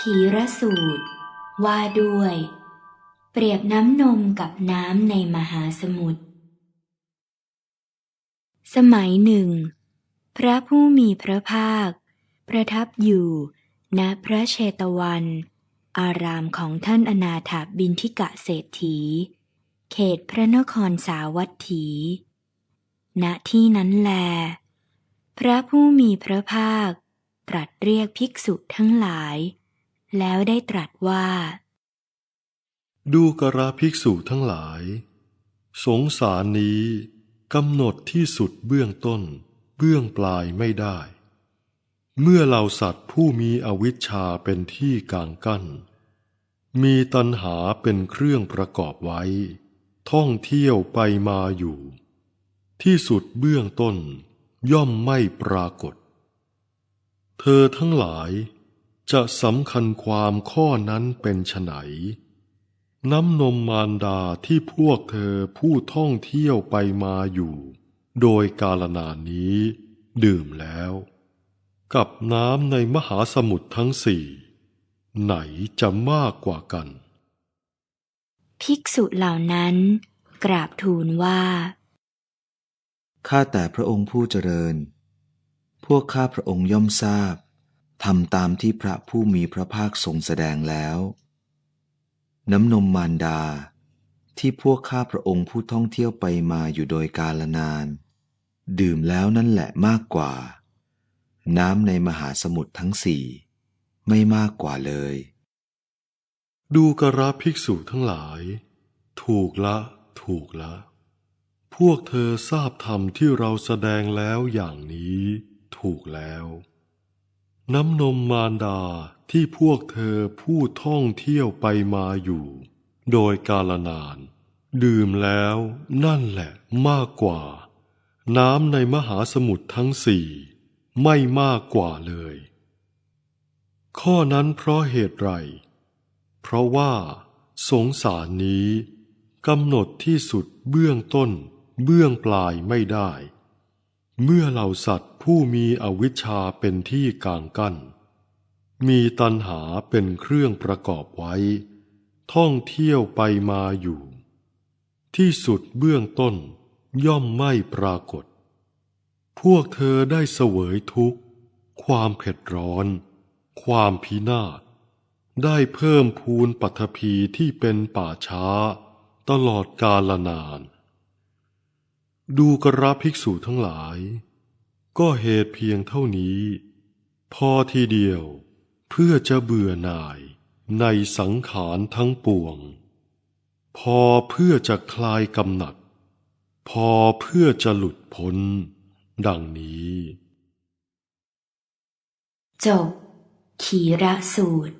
ขีรสูตร ว่าด้วย เปรียบน้ำนมกับน้ำในมหาสมุทร สมัยหนึ่ง พระผู้มีพระภาค ประทับอยู่ณพระเชตวัน อารามของท่านอนาถาบินทิกะเศรษฐี เขตพระนครสาวัตถี ณที่นั้นแล พระผู้มีพระภาคตรัสเรียกภิกษุทั้งหลาย แล้วได้ตรัสว่า ดูกระภิกษุทั้งหลาย สงสารนี้กำหนดที่สุดเบื้องต้น เบื้องปลายไม่ได้ เมื่อเหล่าสัตว์ผู้มีอวิชชาเป็นที่กลางกั้น มีตัณหาเป็นเครื่องประกอบไว้ ท่องเที่ยวไปมาอยู่ ที่สุดเบื้องต้นย่อมไม่ปรากฏ เธอทั้งหลาย จะสำคัญความข้อนั้นเป็นไฉนน้ำนมมารดาที่พวกเธอผู้ท่องเที่ยวไปมาอยู่ โดยกาลนานนี้ ดื่มแล้ว กับน้ำในมหาสมุทรทั้งสี่ ไหนจะมากกว่ากัน ภิกษุเหล่านั้น กราบทูลว่า ข้าแต่พระองค์ผู้เจริญ พวกข้าพระองค์ย่อมทราบ ทำตามที่พระผู้มีพระภาคทรงแสดงแล้ว น้ำนมมารดา ที่พวกข้าพระองค์ผู้ท่องเที่ยวไปมาอยู่โดยกาลนาน ดื่มแล้วนั่นแหละมากกว่า น้ำในมหาสมุทรทั้งสี่ ไม่มากกว่าเลย ดูกระภิกษุทั้งหลาย ถูกละถูกละ พวกเธอทราบธรรมที่เราแสดงแล้วอย่างนี้ถูกแล้ว น้ำนมมารดาที่พวกเธอผู้ท่องเที่ยวไปมาอยู่ โดยกาลนาน ดื่มแล้วนั่นแหละมากกว่า น้ำในมหาสมุทรทั้งสี่ ไม่มากกว่าเลย ข้อนั้นเพราะเหตุไร เพราะว่า สงสารนี้กำหนดที่สุดเบื้องต้น เบื้องปลายไม่ได้ เมื่อเหล่าสัตว์ผู้มีอวิชชาเป็นที่กางกั้น มีตัณหาเป็นเครื่องประกอบไว้ ท่องเที่ยวไปมาอยู่ ที่สุดเบื้องต้นย่อมไม่ปรากฏ พวกเธอได้เสวยทุกข์ ความเผ็ดร้อน ความพินาศ ได้เพิ่มพูนปัทภีที่เป็นป่าช้า ตลอดกาลนาน ดูกระภิกษุทั้งหลาย ก็เหตุเพียงเท่านี้ พอทีเดียวเพื่อจะเบื่อหน่ายในสังขารทั้งปวง พอเพื่อจะคลายกำหนัด พอเพื่อจะหลุดพ้น ดังนี้ จบขีระสูตร